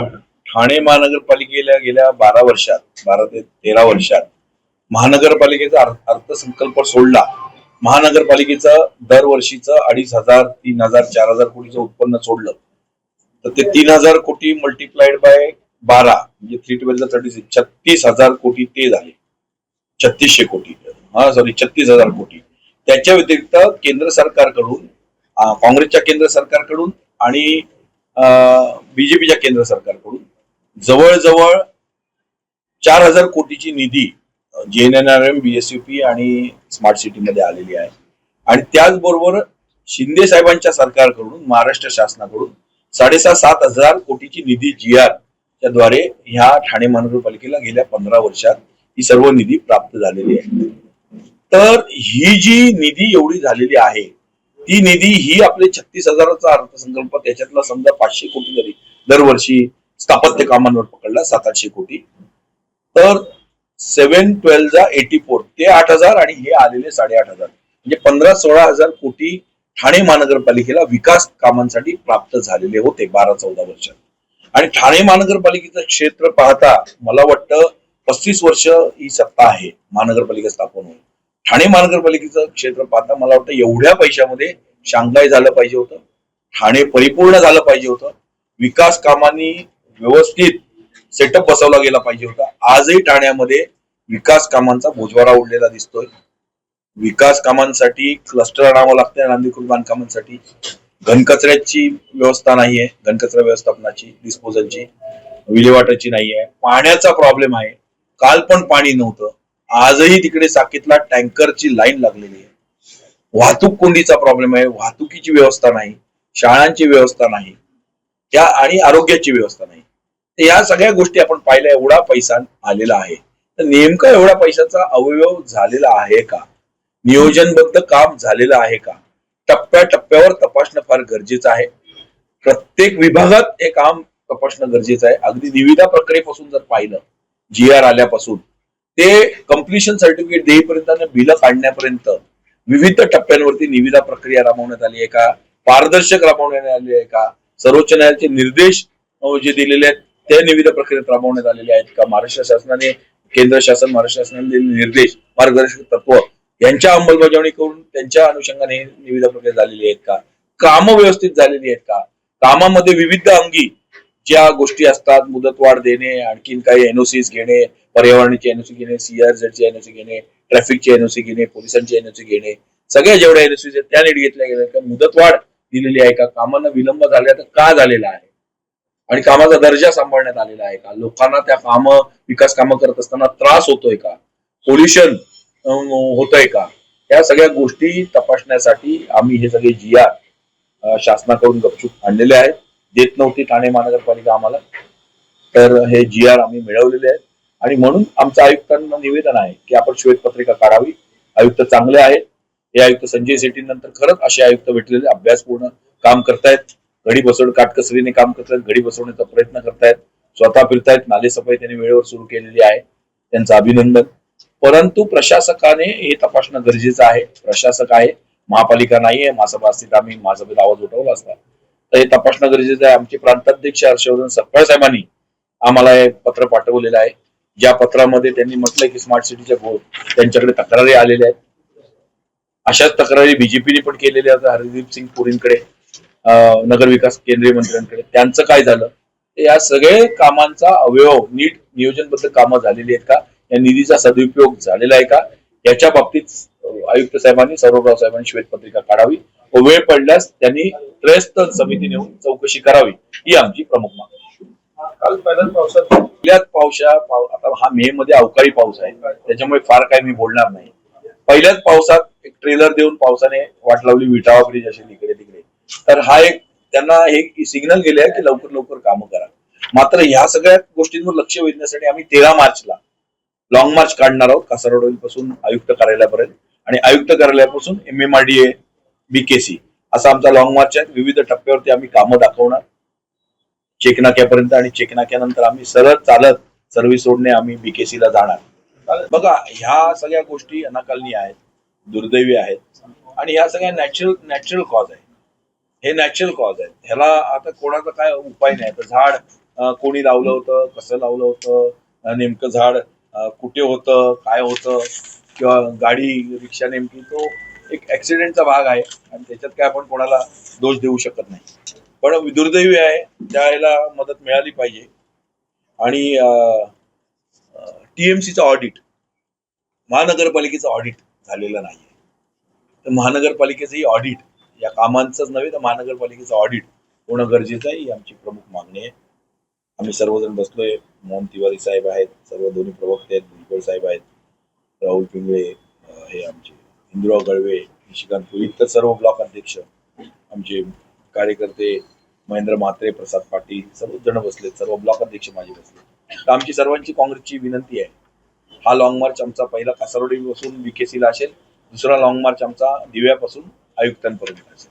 ठाणे महानगरपालिकेला गेल्या बारा वर्षात बारा ते तेरा वर्षात महानगरपालिकेचा अर्थसंकल्प सोडला. महानगरपालिकेचं दरवर्षीचं अडीच हजार तीन हजार चार हजार कोटीचं उत्पन्न सोडलं. तर ते तीन हजार कोटी मल्टिप्लाइड बाय बारा म्हणजे थ्री ट्वेल्व थर्टी सिक्स छत्तीस हजार कोटी ते झाले. छत्तीसशे कोटी. हा सॉरी छत्तीस हजार कोटी. त्याच्या व्यतिरिक्त केंद्र सरकारकडून काँग्रेसच्या केंद्र सरकारकडून आणि बीजेपीच्या केंद्र सरकारकडून जवळजवळ चार हजार कोटीची निधी J N N R M BSUP आणि स्मार्ट सिटीमध्ये आलेली आहे. आणि त्याचबरोबर शिंदे साहेबांच्या सरकारकडून महाराष्ट्र शासनाकडून साडेसहा सात हजार कोटीची निधी जी आर च्या द्वारे ह्या ठाणे महानगरपालिकेला गेल्या पंधरा वर्षात ही सर्व निधी प्राप्त झालेली आहे. तर ही जी निधी एवढी झालेली आहे ती निधी ही आपले छत्तीस हजाराचा अर्थसंकल्प त्याच्यातला समजा पाचशे कोटी जरी दरवर्षी स्थापत्य कामांवर पकडला सात आठशे कोटी तर सेव्हन ट्वेल्व एटी फोर ते आठ हजार आणि हे आलेले साडेआठ हजार. म्हणजे पंधरा सोळा हजार कोटी ठाणे महानगरपालिकेला विकास कामांसाठी प्राप्त झालेले होते बारा चौदा वर्षात. आणि ठाणे महानगरपालिकेचं क्षेत्र पाहता मला वाटतं पस्तीस वर्ष ही सत्ता आहे महानगरपालिका स्थापन होऊन ठाणे महानगरपालिकेचं क्षेत्र पाहता मला वाटतं एवढ्या पैशामध्ये शांघाय झालं पाहिजे होतं. ठाणे परिपूर्ण झालं पाहिजे होतं. विकास कामांनी व्यवस्थित सेटअप बसवला गेला पाहिजे होता. आजही ठाण्यामध्ये विकास कामांचा बोजवारा उडलेला दिसतोय. विकास कामांसाठी क्लस्टर आणावं लागतंय नांदीकृत बांधकामांसाठी. घनकचऱ्याची व्यवस्था नाहीये घनकचरा व्यवस्थापनाची डिस्पोजलची विल्हेवाटाची नाहीये. पाण्याचा प्रॉब्लेम आहे. काल पण पाणी नव्हतं. आजही तिकडे साकेतला टँकरची लाईन लागलेली आहे. वाहतूक कोंडीचा प्रॉब्लेम आहे वाहतुकीची व्यवस्था नाही शाळांची व्यवस्था नाही त्या आणि आरोग्याची व्यवस्था नाही. या सगळ्या गोष्टी आपण पाहिल्या एवढा पैसा आलेला आहे. तर नेमका एवढा पैशाचा अवयव झालेला आहे का? नियोजनबद्ध काम झालेलं आहे का? टप्प्या टप्प्यावर तपासणं फार गरजेचं आहे. प्रत्येक विभागात हे काम तपासणं गरजेचं आहे. अगदी निविदा प्रक्रियेपासून जर पाहिलं जी आर आल्यापासून ते कम्प्लिशन सर्टिफिकेट देईपर्यंत आणि बिलं काढण्यापर्यंत विविध टप्प्यांवरती निविदा प्रक्रिया राबवण्यात आली आहे का? पारदर्शक राबवण्यात आली आहे का? सर्वोच्च न्यायालयाचे निर्देश जे दिलेले आहेत त्या निविदा प्रक्रियेत राबवण्यात आलेले आहेत का? महाराष्ट्र शासनाने केंद्र शासन महाराष्ट्र शासनाने दिलेले निर्देश मार्गदर्शक तत्व यांच्या अंमलबजावणी करून त्यांच्या अनुषंगाने निविदा प्रक्रिया झालेली आहेत का? कामं व्यवस्थित झालेली आहेत का? कामामध्ये विविध अंगी ज्या गोष्टी असतात मुदतवाढ देणे आणखीन काही एनओसीज घेणे पर्यावरणाची एनओसी घेणे सीआरझेडची एनओसी घेणे ट्रॅफिकची एनओसी घेणे पोलिसांची एनओसी घेणे सगळ्या जेवढ्या एनओसी आहेत त्या नीट घेतल्या गेल्या का मुदतवाढ दिलेली आहे का? कामांना विलंब झाला तर का झालेला आहे? आणि कामाचा दर्जा सांभाळण्यात आलेला आहे का? लोकांना त्या काम विकास कामं करत असताना त्रास होतोय का? पोल्युशन होतोय का? या सगळ्या गोष्टी तपासण्यासाठी आम्ही हे सगळे जी आर शासनाकडून गपचूप आणलेले आहेत. देत नव्हती ठाणे महानगरपालिका आम्हाला. तर हे जी आर आम्ही मिळवलेले आहेत. आणि म्हणून आमचं आयुक्तांना निवेदन आहे की आपण श्वेतपत्रिका काढावी. आयुक्त चांगले आहेत. हे आयुक्त संजय शेट्टी नंतर खरंच असे आयुक्त भेटलेले अभ्यासपूर्ण काम करतायत. घडी बसवून काटकसरीने काम करतायत. घडी बसवण्याचा प्रयत्न करतायत. स्वतः फिरतायत. नालेसफाई त्यांनी वेळेवर सुरू केलेली आहे. त्यांचं अभिनंदन. परंतु प्रशासकाने हे तपासणं गरजेचं आहे. प्रशासक आहे. महापालिका नाहीये. महासभा असतील आम्ही महासभेत आवाज उठवला असता. तर हे तपासणं गरजेचं आहे. आमचे प्रांताध्यक्ष हर्षवर्धन सपकाळ साहेबांनी आम्हाला हे पत्र पाठवलेलं आहे. ज्या पत्रामध्ये त्यांनी म्हटलंय की स्मार्ट सिटीच्या बोर्ड त्यांच्याकडे तक्रारी आलेल्या आहेत. अशाच तक्रारी बीजेपीने पण केलेल्या आहेत. हरदीप सिंग पुरींकडे अं, नगरविकास केंद्रीय मंत्र्यांकडे. त्यांचं काय झालं? या सगळे कामांचा अवयव नीट नियोजनबद्ध कामं झालेली आहेत का? या निधीचा सदुपयोग झालेला आहे का? याच्या बाबतीत आयुक्त साहेबांनी सौरभराव साहेबांनी श्वेतपत्रिका काढावी. वेळ पडल्यास त्यांनी त्रयस्थ समिती नेऊन चौकशी करावी ही आमची प्रमुख मागणी. काल पहिल्याच पावसात पहिल्याच पावसा पाव आता हा मे मध्ये अवकाळी पाऊस आहे त्याच्यामुळे फार काही मी बोलणार नाही. पहिल्याच पावसात एक ट्रेलर देऊन पावसाने वाट लावली विटावा ब्रिज असेल इकडे तिकडे. तर हा एक त्यांना हे सिग्नल गेले आहे की लवकर लवकर कामं करा. मात्र ह्या सगळ्या गोष्टींवर लक्ष वेधण्यासाठी आम्ही तेरा मार्चला लॉंग मार्च काढणार आहोत कासारडोली पासून आयुक्त कार्यालयापर्यंत. आणि आयुक्त कार्यालयापासून M M R D A BKC असा आमचा लॉंग मार्च आहे. विविध टप्प्यावरती आम्ही कामं दाखवणार. चेकनाक्यापर्यंत आणि चेकनाक्यानंतर आम्ही सरळ चालत सर्व्हिस सोडणे आम्ही बीकेसी ला जाणार. बघा ह्या सगळ्या गोष्टी अनाकालनी आहेत दुर्दैवी आहेत आणि ह्या सगळ्या नॅचरल नॅचरल कॉज आहे हे नॅचरल कॉज आहेत. ह्याला आता कोणाचा काय उपाय नाही. तर झाड कोणी लावलं होतं कसं लावलं होतं नेमकं झाड कुठे होतं काय होतं किंवा गाडी रिक्षा नेमकी तो एक ऍक्सिडेंटचा भाग आहे आणि त्याच्यात काय आपण कोणाला दोष देऊ शकत नाही. पण दुर्दैवी आहे त्याला मदत मिळाली पाहिजे. आणि टीएमसीचं ऑडिट महानगरपालिकेचं ऑडिट झालेलं नाही तर महानगरपालिकेचंही ऑडिट या कामांचंच नव्हे तर महानगरपालिकेचं ऑडिट होणं गरजेचं आहे ही आमची प्रमुख मागणी आहे. आम्ही सर्वजण बसलोय मोहन तिवारी साहेब आहेत सर्व दोन्ही प्रवक्ते आहेत भुजबळ साहेब आहेत राहुल पिंगळे हे आमचे इंदुराव गळवे निशिकांत पुरी इतर सर्व ब्लॉक अध्यक्ष आमचे कार्यकर्ते महेंद्र म्हात्रे प्रसाद पाटील सर्व जण बसलेत. सर्व ब्लॉक अध्यक्ष माझे बसले तर आमची सर्वांची काँग्रेसची विनंती आहे हा लॉंग मार्च आमचा पहिला कासारोडीपासून बीकेसीला असेल दुसरा लॉंग मार्च आमचा दिव्यापासून आयुक्तांपर्यंत असेल.